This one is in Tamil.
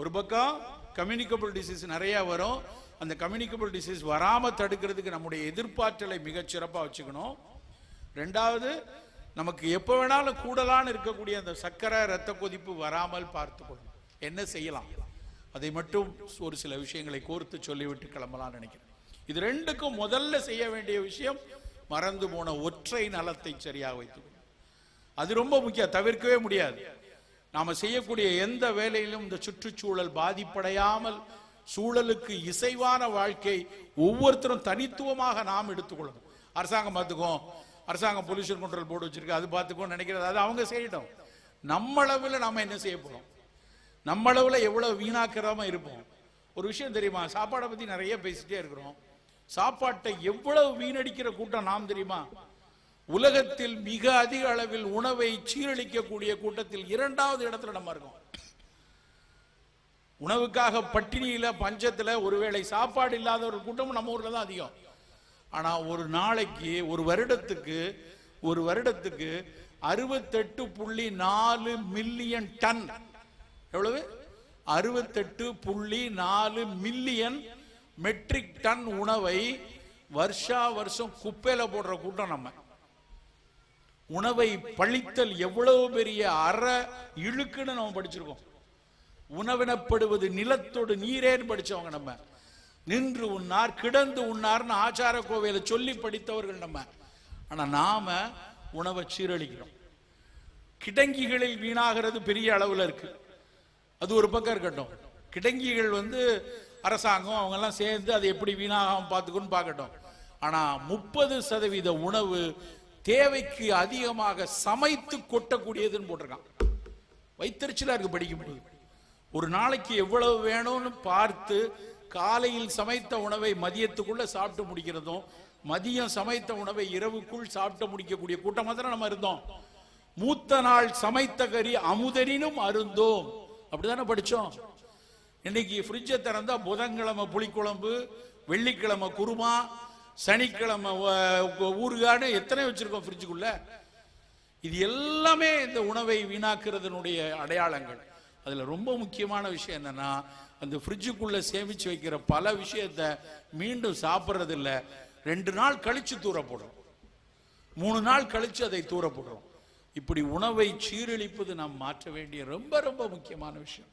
ஒரு பக்கம் கம்யூனிகபிள் டிசீஸ் நிறைய வரும். அந்த கம்யூனிகபிள் டிசீஸ் வராமல் தடுக்கிறதுக்கு நம்முடைய எதிர்பார்த்தலை மிகச்சிறப்பாக வச்சுக்கணும். ரெண்டாவது நமக்கு எப்போ வேணாலும் கூடலான்னு இருக்கக்கூடிய அந்த சர்க்கரை ரத்த கொதிப்பு வராமல் பார்த்துக்கணும். என்ன செய்யலாம்? அதை மட்டும் ஒரு சில விஷயங்களை கோர்த்து சொல்லிவிட்டு கிளம்பலாம்னு நினைக்கிறேன். இது ரெண்டுக்கும் முதல்ல செய்ய வேண்டிய விஷயம் மறந்து போன ஒற்றை நலத்தை சரியாக வைத்துக்கணும். அது ரொம்ப முக்கியம். தவிர்க்கவே முடியாது. நாம செய்யக்கூடிய எந்த வேலையிலும் இந்த சுற்றுச்சூழல் பாதிப்படையாமல் சூழலுக்கு இசைவான வாழ்க்கை ஒவ்வொருத்தரும் தனித்துவமாக நாம் எடுத்துக்கொள்ளணும். அரசாங்கம் பார்த்துக்கோ அரசாங்கம் பொல்யூஷன் கண்ட்ரோல் போர்டு வச்சிருக்கு அது பார்த்துக்கோ நினைக்கிறது அது அவங்க செய்யட்டும். நம்ம அளவில் நாம என்ன செய்ய போறோம்? நம்ம அளவில் எவ்வளவு இருப்போம்? ஒரு விஷயம் தெரியுமா? சாப்பாடை பத்தி நிறைய பேசிட்டே இருக்கிறோம். சாப்பாட்டை எவ்வளவு வீணடிக்கிற கூட்டம் நாம் தெரியுமா? உலகத்தில் மிக அதிக அளவில் உணவை சீரழிக்கக்கூடிய கூட்டத்தில் இரண்டாவது இடத்துல நம்ம இருக்கோம். உணவுக்காக பட்டினியில பஞ்சத்தில் ஒருவேளை சாப்பாடு இல்லாத ஒரு கூட்டம் நம்ம ஊரில் தான் அதிகம். ஆனால் ஒரு நாளைக்கு ஒரு வருடத்துக்கு ஒரு வருடத்துக்கு அறுபத்தெட்டு புள்ளி நாலு மில்லியன் டன். எவ்வளவு? அறுபத்தெட்டு புள்ளி நாலு மில்லியன் மெட்ரிக் டன் உணவை வருஷா வருஷம் குப்பையில் போடுற கூட்டம் நம்ம. உணவை பழித்தல் எவ்வளவு பெரிய அற இழுக்குன்னு நம்ம படிச்சிருக்கோம். உணவினப்படுவது நிலத்தோடு நீரேன்னு படிச்சவங்க நம்ம. நின்று உண்ணார் கிடந்து உண்ணார்னு ஆச்சார கோவையில சொல்லி படித்தவர்கள் நம்ம. ஆனா நாம உணவை சீரழிக்கிறோம். கிடங்கிகளில் வீணாகிறது பெரிய அளவுல இருக்கு. அது ஒரு பக்கம் இருக்கட்டும். கிடங்கிகள் வந்து அரசாங்கம் அவங்க எல்லாம் சேர்ந்து அதை எப்படி வீணாகாம பார்த்துக்கணும்னு பார்க்கட்டும். ஆனா முப்பது சதவீத உணவு தேவைக்கு அதிகமாக சமைத்து கொட்டக்கூடியதுன்னு போட்டிருக்கான். வைத்தறிச்சலா இருக்கு முடியும் ஒரு நாளைக்கு எவ்வளவு வேணும்னு பார்த்து காலையில் சமைத்த உணவை மதியத்துக்குள்ள சாப்பிட்டு முடிக்கிறதும் மதியம் சமைத்த உணவை இரவுக்குள் சாப்பிட்டு முடிக்கக்கூடிய கூட்டமாக தானே நம்ம இருந்தோம். மூத்த நாள் சமைத்த கறி அமுதனினும் அருந்தோம். அப்படிதானே படித்தோம் இன்னைக்கு ஃப்ரிட்ஜை திறந்தா புதன்கிழமை புளிக்குழம்பு வெள்ளிக்கிழமை குருமா சனிக்கிழமை ஊருகாடு ஊறுகாடு எத்தனை வச்சிருக்கோம் ஃப்ரிட்ஜுக்குள்ள இது எல்லாமே இந்த உணவை வீணாக்குறதனுடைய அடையாளங்கள். அதில் ரொம்ப முக்கியமான விஷயம் என்னன்னா அந்த ஃப்ரிட்ஜுக்குள்ள சேமிச்சு வைக்கிற பல விஷயத்த மீண்டும் சாப்பிட்றது இல்லை ரெண்டு நாள் கழிச்சு தூர போடுறோம் மூணு நாள் கழிச்சு அதை தூர போடுறோம் இப்படி உணவை சீரழிப்பது நாம் மாற்ற வேண்டிய ரொம்ப ரொம்ப முக்கியமான விஷயம்.